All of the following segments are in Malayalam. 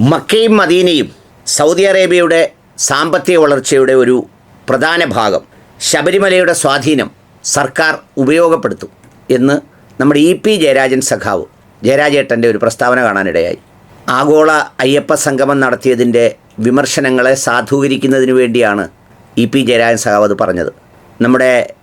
മക്കയും മദീനയും സൗദി അറേബ്യയുടെ സാമ്പത്തിക വളർച്ചയുടെ ഒരു പ്രധാന ഭാഗം ശബരിമലയുടെ സ്വാധീനം സർക്കാർ ഉപയോഗപ്പെടുത്തും എന്ന് നമ്മുടെ ഇ പി ജയരാജൻ സഖാവ് ജയരാജേട്ടന്റെ ഒരു പ്രസ്താവന കാണാനിടയായി. ആഗോള അയ്യപ്പ സംഗമം നടത്തിയതിന്റെ വിമർശനങ്ങളെ സാധൂകരിക്കുന്നതിന് വേണ്ടിയാണ് ഇ പി ജയരാജൻ സഖാവ് അത് പറഞ്ഞത്. നമ്മുടെ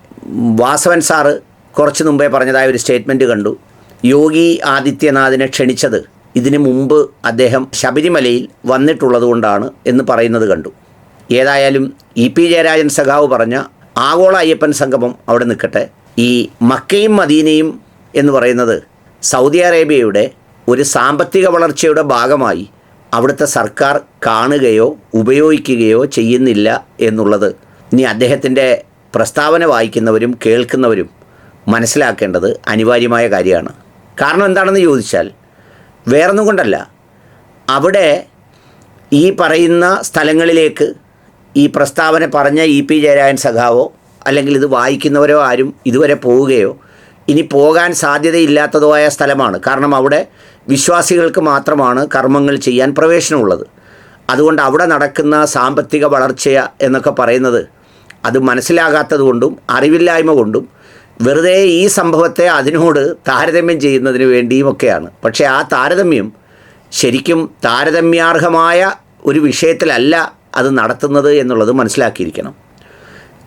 വാസവൻ സാറ് കുറച്ച് മുമ്പേ പറഞ്ഞതായ ഒരു സ്റ്റേറ്റ്മെന്റ് കണ്ടു. യോഗി ആദിത്യനാഥിനെ ക്ഷണിച്ചത് ഇതിനു മുമ്പ് അദ്ദേഹം ശബരിമലയിൽ വന്നിട്ടുള്ളത് കൊണ്ടാണ് എന്ന് പറയുന്നത് കണ്ടു. ഏതായാലും ഇ പി ജയരാജൻ സഖാവ് പറഞ്ഞ ആഗോള അയ്യപ്പൻ സംഗമം അവിടെ നിൽക്കട്ടെ. ഈ മക്കയും മദീനയും എന്ന് പറയുന്നത് സൗദി അറേബ്യയുടെ ഒരു സാമ്പത്തിക വളർച്ചയുടെ ഭാഗമായി അവിടുത്തെ സർക്കാർ കാണുകയോ ഉപയോഗിക്കുകയോ ചെയ്യുന്നില്ല എന്നുള്ളത് ഇനി അദ്ദേഹത്തിന്റെ പ്രസ്താവന വായിക്കുന്നവരും കേൾക്കുന്നവരും മനസ്സിലാക്കേണ്ടത് അനിവാര്യമായ കാര്യമാണ്. കാരണം എന്താണെന്ന് ചോദിച്ചാൽ വേറൊന്നും കൊണ്ടല്ല. അവിടെ ഈ പറയുന്ന സ്ഥലങ്ങളിലേക്ക് ഈ പ്രസ്താവന പറഞ്ഞ ഇ പി ജയരാജൻ സഖാവോ അല്ലെങ്കിൽ ഇത് വായിക്കുന്നവരോ ആരും ഇതുവരെ പോവുകയോ ഇനി പോകാൻ സാധ്യതയില്ലാത്തതോ ആയ സ്ഥലമാണ്. കാരണം അവിടെ വിശ്വാസികൾക്ക് മാത്രമാണ് കർമ്മങ്ങൾ ചെയ്യാൻ പ്രവേശനമുള്ളത്. അതുകൊണ്ട് അവിടെ നടക്കുന്ന സാമ്പത്തിക വളർച്ച എന്നൊക്കെ പറയുന്നത് അത് മനസ്സിലാകാത്തത് കൊണ്ടും അറിവില്ലായ്മ കൊണ്ടും വെറുതെ ഈ സംഭവത്തെ അതിനോട് താരതമ്യം ചെയ്യുന്നതിന് വേണ്ടിയുമൊക്കെയാണ് പക്ഷേ ആ താരതമ്യം ശരിക്കും താരതമ്യാർഹമായ ഒരു വിഷയത്തിലല്ല അത് നടത്തുന്നത് എന്നുള്ളത് മനസ്സിലാക്കിയിരിക്കണം.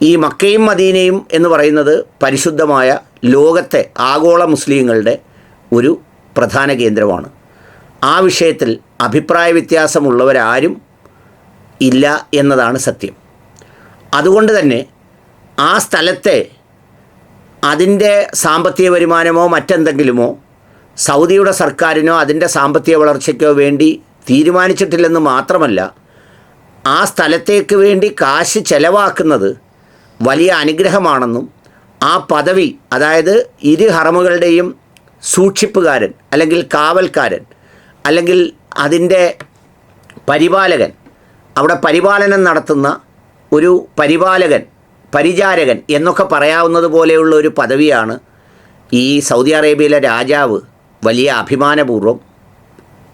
ഈ മക്കയും മദീനയും എന്ന് പറയുന്നത് പരിശുദ്ധമായ ലോകത്തെ ആഗോള മുസ്ലിങ്ങളുടെ ഒരു പ്രധാന കേന്ദ്രമാണ്. ആ വിഷയത്തിൽ അഭിപ്രായ വ്യത്യാസമുള്ളവരാരും ഇല്ല എന്നതാണ് സത്യം. അതുകൊണ്ട് തന്നെ ആ സ്ഥലത്തെ അതിന്റെ സാമ്പത്തിക വരുമാനമോ മറ്റെന്തെങ്കിലുമോ സൗദിയുടെ സർക്കാരിനോ അതിന്റെ സാമ്പത്തിക വളർച്ചയ്ക്കോ വേണ്ടി തീരുമാനിച്ചിട്ടില്ലെന്ന് മാത്രമല്ല ആ സ്ഥലത്തേക്ക് വേണ്ടി കാശ് ചെലവാക്കുന്നത് വലിയ അനുഗ്രഹമാണെന്നും ആ പദവി അതായത് ഇരു ഹറമുകളുടെയും സൂക്ഷിപ്പുകാരൻ അല്ലെങ്കിൽ കാവൽക്കാരൻ അല്ലെങ്കിൽ അതിന്റെ പരിപാലകൻ അവിടെ പരിപാലനം നടത്തുന്ന ഒരു പരിപാലകൻ പരിചാരകൻ എന്നൊക്കെ പറയാവുന്നത് പോലെയുള്ള ഒരു പദവിയാണ് ഈ സൗദി അറേബ്യയിലെ രാജാവ് വലിയ അഭിമാനപൂർവം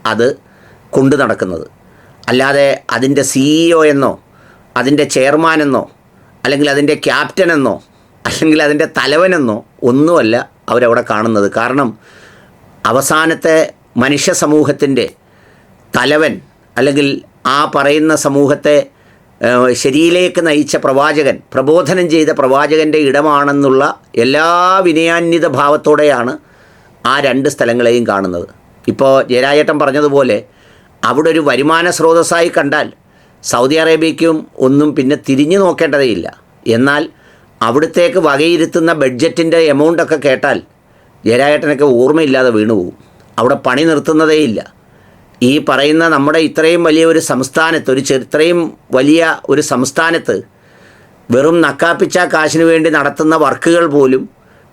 അത് കൊണ്ടു നടക്കുന്നത്. അല്ലാതെ അതിന്റെ സിഇഒ എന്നോ അതിന്റെ ചെയർമാൻ എന്നോ അല്ലെങ്കിൽ അതിന്റെ ക്യാപ്റ്റൻ എന്നോ അല്ലെങ്കിൽ അതിന്റെ തലവനെന്നോ ഒന്നുമല്ല അവരവിടെ കാണുന്നത്. കാരണം അവസാനത്തെ മനുഷ്യ സമൂഹത്തിന്റെ തലവൻ അല്ലെങ്കിൽ ആ പറയുന്ന സമൂഹത്തെ ശരിയിലേക്ക് നയിച്ച പ്രവാചകൻ പ്രബോധനം ചെയ്ത പ്രവാചകന്റെ ഇടമാണെന്നുള്ള എല്ലാ വിനയാന്വിത ഭാവത്തോടെയാണ് ആ രണ്ട് സ്ഥലങ്ങളെയും കാണുന്നത്. ഇപ്പോൾ ജയരാജേട്ടൻ പറഞ്ഞതുപോലെ അവിടെ ഒരു വരുമാന സ്രോതസ്സായി കണ്ടാൽ സൗദി അറേബ്യയ്ക്കും ഒന്നും പിന്നെ തിരിഞ്ഞു നോക്കേണ്ടതേയില്ല. എന്നാൽ അവിടത്തേക്ക് വകയിരുത്തുന്ന ബഡ്ജറ്റിന്റെ എമൗണ്ടൊക്കെ കേട്ടാൽ ജയരാജേട്ടനൊക്കെ ഓർമ്മയില്ലാതെ വീണുപോകും. അവിടെ പണി നിർത്തുന്നതേയില്ല. ഈ പറയുന്ന നമ്മുടെ ഇത്രയും വലിയ ഒരു സംസ്ഥാനത്ത് ഒരു ഇത്രയും വലിയ ഒരു സംസ്ഥാനത്ത് വെറും നക്കാപ്പിച്ച കാശിന് വേണ്ടി നടത്തുന്ന വർക്കുകൾ പോലും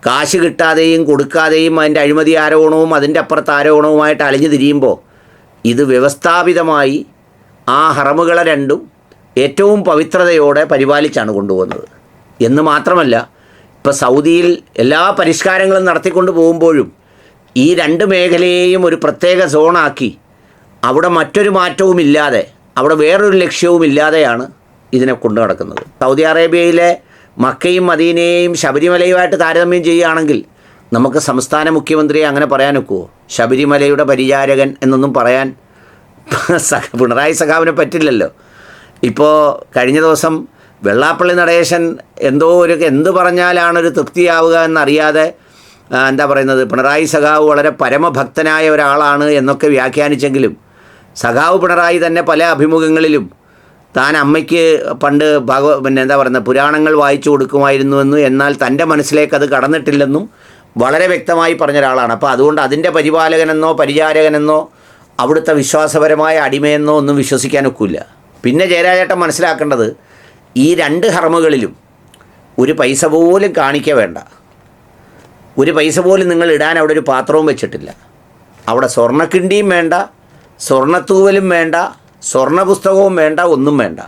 കാശ് കിട്ടാതെയും കൊടുക്കാതെയും അതിന്റെ അഴിമതി ആരോപണവും അതിന്റെ അപ്പുറത്ത് ആരോപണവുമായിട്ട് അലഞ്ഞു തിരിയുമ്പോൾ ഇത് വ്യവസ്ഥാപിതമായി ആ ഹറമുകളെ രണ്ടും ഏറ്റവും പവിത്രതയോടെ പരിപാലിച്ചാണ് കൊണ്ടുപോകുന്നത്. എന്ന് മാത്രമല്ല ഇപ്പോൾ സൗദിയിൽ എല്ലാ പരിഷ്കാരങ്ങളും നടത്തിക്കൊണ്ട് പോകുമ്പോഴും ഈ രണ്ട് മേഖലയെയും ഒരു പ്രത്യേക സോണാക്കി അവിടെ മറ്റൊരു മാറ്റവുമില്ലാതെ അവിടെ വേറൊരു ലക്ഷ്യവും ഇല്ലാതെയാണ് ഇതിനെ കൊണ്ടു നടക്കുന്നത്. സൗദി അറേബ്യയിലെ മക്കയും മദീനയെയും ശബരിമലയുമായിട്ട് താരതമ്യം ചെയ്യുകയാണെങ്കിൽ നമുക്ക് സംസ്ഥാന മുഖ്യമന്ത്രിയെ അങ്ങനെ പറയാൻ ഒക്കുമോ ശബരിമലയുടെ പരിചാരകൻ എന്നൊന്നും പറയാൻ പിണറായി സഖാവിനെ പറ്റില്ലല്ലോ. ഇപ്പോൾ കഴിഞ്ഞ ദിവസം വെള്ളാപ്പള്ളി നടേശൻ എന്തോ ഒരു എന്ത് പറഞ്ഞാലാണ് ഒരു തൃപ്തിയാവുക എന്നറിയാതെ എന്താ പറയുന്നത് പിണറായി സഖാവ് വളരെ പരമഭക്തനായ ഒരാളാണ് എന്നൊക്കെ വ്യാഖ്യാനിച്ചെങ്കിലും സഖാവ് പിണറായി തന്നെ പല അഭിമുഖങ്ങളിലും താൻ അമ്മയ്ക്ക് പണ്ട് ഭഗവ പിന്നെ എന്താ പറയുന്നത് പുരാണങ്ങൾ വായിച്ചു കൊടുക്കുമായിരുന്നുവെന്നും എന്നാൽ തന്റെ മനസ്സിലേക്ക് അത് കടന്നിട്ടില്ലെന്നും വളരെ വ്യക്തമായി പറഞ്ഞ ഒരാളാണ് അപ്പോൾ അതുകൊണ്ട് അതിന്റെ പരിപാലകനെന്നോ പരിചാരകനെന്നോ അവിടുത്തെ വിശ്വാസപരമായ അടിമയെന്നോ ഒന്നും വിശ്വസിക്കാനൊക്കില്ല. പിന്നെ ജയരാജേട്ടൻ മനസ്സിലാക്കേണ്ടത് ഈ രണ്ട് ഹർമ്മകളിലും ഒരു പൈസ പോലും കാണിക്ക വേണ്ട. ഒരു പൈസ പോലും നിങ്ങൾ ഇടാൻ അവിടെ ഒരു പാത്രവും വെച്ചിട്ടില്ല. അവിടെ സ്വർണക്കിണ്ടിയും വേണ്ട സ്വർണത്തൂവലും വേണ്ട സ്വർണ പുസ്തകവും വേണ്ട ഒന്നും വേണ്ട.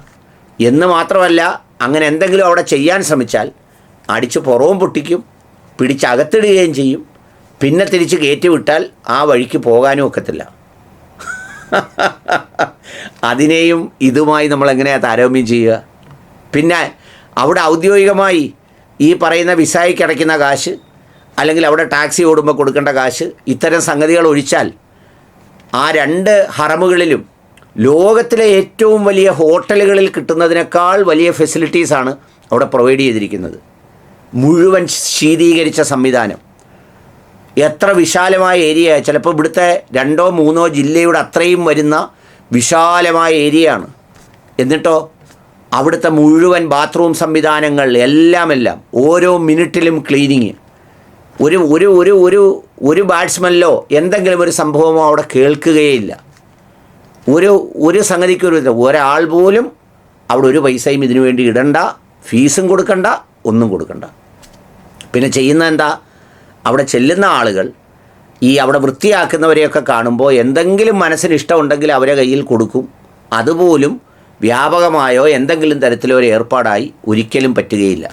എന്ന് മാത്രമല്ല അങ്ങനെ എന്തെങ്കിലും അവിടെ ചെയ്യാൻ ശ്രമിച്ചാൽ അടിച്ച് പുറവും പൊട്ടിക്കും പിടിച്ചകത്തിടുകയും ചെയ്യും. പിന്നെ തിരിച്ച് കയറ്റി വിട്ടാൽ ആ വഴിക്ക് പോകാനും ഒക്കത്തില്ല. അതിനെയും ഇതുമായി നമ്മൾ എങ്ങനെയാണ് താരതമ്യം ചെയ്യുക? പിന്നെ അവിടെ ഔദ്യോഗികമായി ഈ പറയുന്ന വിസായിക്ക് അടയ്ക്കുന്ന കാശ് അല്ലെങ്കിൽ അവിടെ ടാക്സി ഓടുമ്പോൾ കൊടുക്കേണ്ട കാശ് ഇത്തരം സംഗതികൾ ഒഴിച്ചാൽ ആ രണ്ട് ഹറമുകളിലും ലോകത്തിലെ ഏറ്റവും വലിയ ഹോട്ടലുകളിൽ കിട്ടുന്നതിനേക്കാൾ വലിയ ഫെസിലിറ്റീസാണ് അവിടെ പ്രൊവൈഡ് ചെയ്തിരിക്കുന്നത്. മുഴുവൻ ശീതീകരിച്ച സംവിധാനം. എത്ര വിശാലമായ ഏരിയ ചിലപ്പോൾ ഇവിടുത്തെ രണ്ടോ മൂന്നോ ജില്ലയുടെ അത്രയും വരുന്ന വിശാലമായ ഏരിയയാണ് എന്നിട്ടോ അവിടുത്തെ മുഴുവൻ ബാത്റൂം സംവിധാനങ്ങൾ എല്ലാം എല്ലാം ഓരോ മിനിറ്റിലും ക്ലീനിങ് ഒരു ഒരു ഒരു ഒരു ഒരു ബാറ്റ്സ്മാനിലോ എന്തെങ്കിലും ഒരു സംഭവമോ അവിടെ കേൾക്കുകയില്ല. ഒരു ഒരു സംഗതിക്ക് ഒരു ഒരാൾ പോലും അവിടെ ഒരു പൈസയും ഇതിനു വേണ്ടി ഇടണ്ട ഫീസും കൊടുക്കണ്ട ഒന്നും കൊടുക്കണ്ട. പിന്നെ ചെയ്യുന്ന എന്താ? അവിടെ ചെല്ലുന്ന ആളുകൾ ഈ അവിടെ വൃത്തിയാക്കുന്നവരെയൊക്കെ കാണുമ്പോൾ എന്തെങ്കിലും മനസ്സിന് ഇഷ്ടമുണ്ടെങ്കിൽ അവരെ കയ്യിൽ കൊടുക്കും. അതുപോലും വ്യാപകമായോ എന്തെങ്കിലും തരത്തിലോ ഒരു ഏർപ്പാടായി ഒരിക്കലും പറ്റുകയില്ല.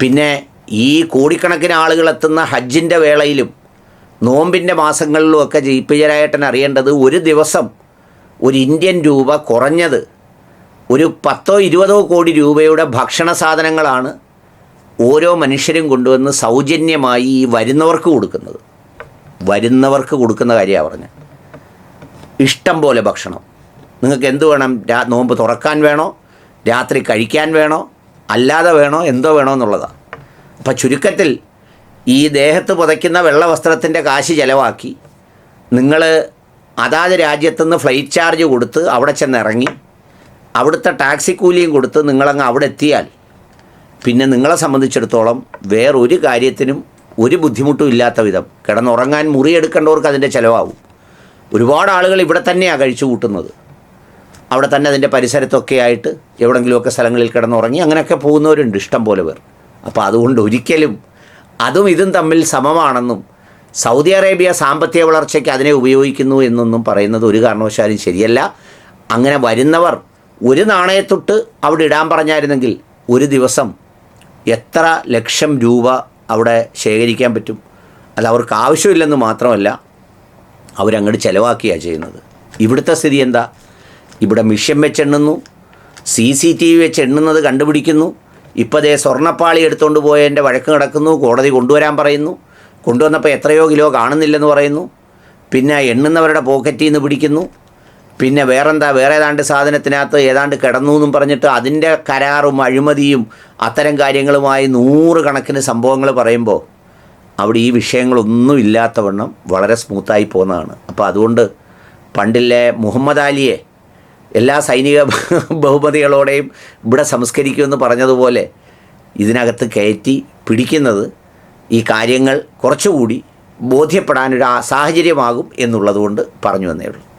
പിന്നെ ഈ കോടിക്കണക്കിന് ആളുകൾ എത്തുന്ന ഹജ്ജിന്റെ വേളയിലും നോമ്പിന്റെ മാസങ്ങളിലുമൊക്കെ ജയിപ്പിജരായേട്ടൻ അറിയേണ്ടത് ഒരു ദിവസം ഒരു ഇന്ത്യൻ രൂപ കുറഞ്ഞത് ഒരു പത്തോ ഇരുപതോ കോടി രൂപയുടെ ഭക്ഷണ സാധനങ്ങളാണ് ഓരോ മനുഷ്യരും കൊണ്ടുവന്ന് സൗജന്യമായി ഈ വരുന്നവർക്ക് കൊടുക്കുന്നത്. വരുന്നവർക്ക് കൊടുക്കുന്ന കാര്യമാണ് പറഞ്ഞത്. ഇഷ്ടം പോലെ ഭക്ഷണം. നിങ്ങൾക്ക് എന്ത് വേണം? നോമ്പ് തുറക്കാൻ വേണോ? രാത്രി കഴിക്കാൻ വേണോ? അല്ലാതെ വേണോ? എന്തോ വേണോ എന്നുള്ളതാണ് അപ്പം ചുരുക്കത്തിൽ ഈ ദേഹത്ത് പുതയ്ക്കുന്ന വെള്ള വസ്ത്രത്തിന്റെ കാശ് ചിലവാക്കി നിങ്ങൾ അതാത് രാജ്യത്തുനിന്ന് ഫ്ലൈറ്റ് ചാർജ് കൊടുത്ത് അവിടെ ചെന്നിറങ്ങി അവിടുത്തെ ടാക്സി കൂലിയും കൊടുത്ത് നിങ്ങളങ്ങ് അവിടെ എത്തിയാൽ പിന്നെ നിങ്ങളെ സംബന്ധിച്ചിടത്തോളം വേറൊരു കാര്യത്തിനും ഒരു ബുദ്ധിമുട്ടും ഇല്ലാത്ത വിധം കിടന്നുറങ്ങാൻ മുറിയെടുക്കേണ്ടവർക്ക് അതിന്റെ ചിലവാകും. ഒരുപാട് ആളുകൾ ഇവിടെ തന്നെയാണ് കഴിച്ചു കൂട്ടുന്നത്. അവിടെ തന്നെ അതിന്റെ പരിസരത്തൊക്കെ ആയിട്ട് എവിടെങ്കിലുമൊക്കെ സ്ഥലങ്ങളിൽ കിടന്നുറങ്ങി അങ്ങനെയൊക്കെ പോകുന്നവരുണ്ട് ഇഷ്ടം പോലെ പേർ. അപ്പോൾ അതുകൊണ്ട് ഒരിക്കലും അതും ഇതും തമ്മിൽ സമമാണെന്നും സൗദി അറേബ്യ സാമ്പത്തിക വളർച്ചയ്ക്ക് അതിനെ ഉപയോഗിക്കുന്നു എന്നൊന്നും പറയുന്നത് ഒരു കാരണവശാലും ശരിയല്ല. അങ്ങനെ വരുന്നവർ ഒരു നാണയത്തൊട്ട് അവിടെ ഇടാൻ പറഞ്ഞായിരുന്നെങ്കിൽ ഒരു ദിവസം എത്ര ലക്ഷം രൂപ അവിടെ ശേഖരിക്കാൻ പറ്റും. അത് അവർക്ക് ആവശ്യമില്ലെന്ന് മാത്രമല്ല അവരങ്ങോട്ട് ചിലവാക്കിയാണ് ചെയ്യുന്നത്. ഇവിടുത്തെ സ്ഥിതി എന്താ? ഇവിടെ മിഷ്യൻ വെച്ച് എണ്ണുന്നു സി സി ടി വി വെച്ച് എണ്ണുന്നത് കണ്ടുപിടിക്കുന്നു ഇപ്പോൾ ദേ സ്വർണപ്പാളി എടുത്തുകൊണ്ട് പോയതിന്റെ വഴക്ക് കിടക്കുന്നു കോടതി കൊണ്ടുവരാൻ പറയുന്നു. കൊണ്ടുവന്നപ്പോൾ എത്രയോ കിലോ കാണുന്നില്ലെന്ന് പറയുന്നു. പിന്നെ എണ്ണുന്നവരുടെ പോക്കറ്റിൽ നിന്ന് പിടിക്കുന്നു. പിന്നെ വേറെന്താ വേറെ ഏതാണ്ട് സാധനത്തിനകത്ത് ഏതാണ്ട് കിടന്നു എന്നും പറഞ്ഞിട്ട് അതിന്റെ കരാറും അഴിമതിയും അത്തരം കാര്യങ്ങളുമായി നൂറുകണക്കിന് സംഭവങ്ങൾ പറയുമ്പോൾ അവിടെ ഈ വിഷയങ്ങളൊന്നും ഇല്ലാത്തവണ്ണം വളരെ സ്മൂത്തായി പോകുന്നതാണ്. അപ്പോൾ അതുകൊണ്ട് പണ്ടിലെ മുഹമ്മദ് അലിയെ എല്ലാ സൈനിക ബഹുമതികളോടെയും ഇവിടെ സംസ്കരിക്കുമെന്ന് പറഞ്ഞതുപോലെ ഇതിനകത്ത് കയറ്റി പിടിക്കുന്നത് ഈ കാര്യങ്ങൾ കുറച്ചുകൂടി ബോധ്യപ്പെടാനൊരു സാഹചര്യമാകും എന്നുള്ളതുകൊണ്ട് പറഞ്ഞു വന്നേ ഉള്ളൂ.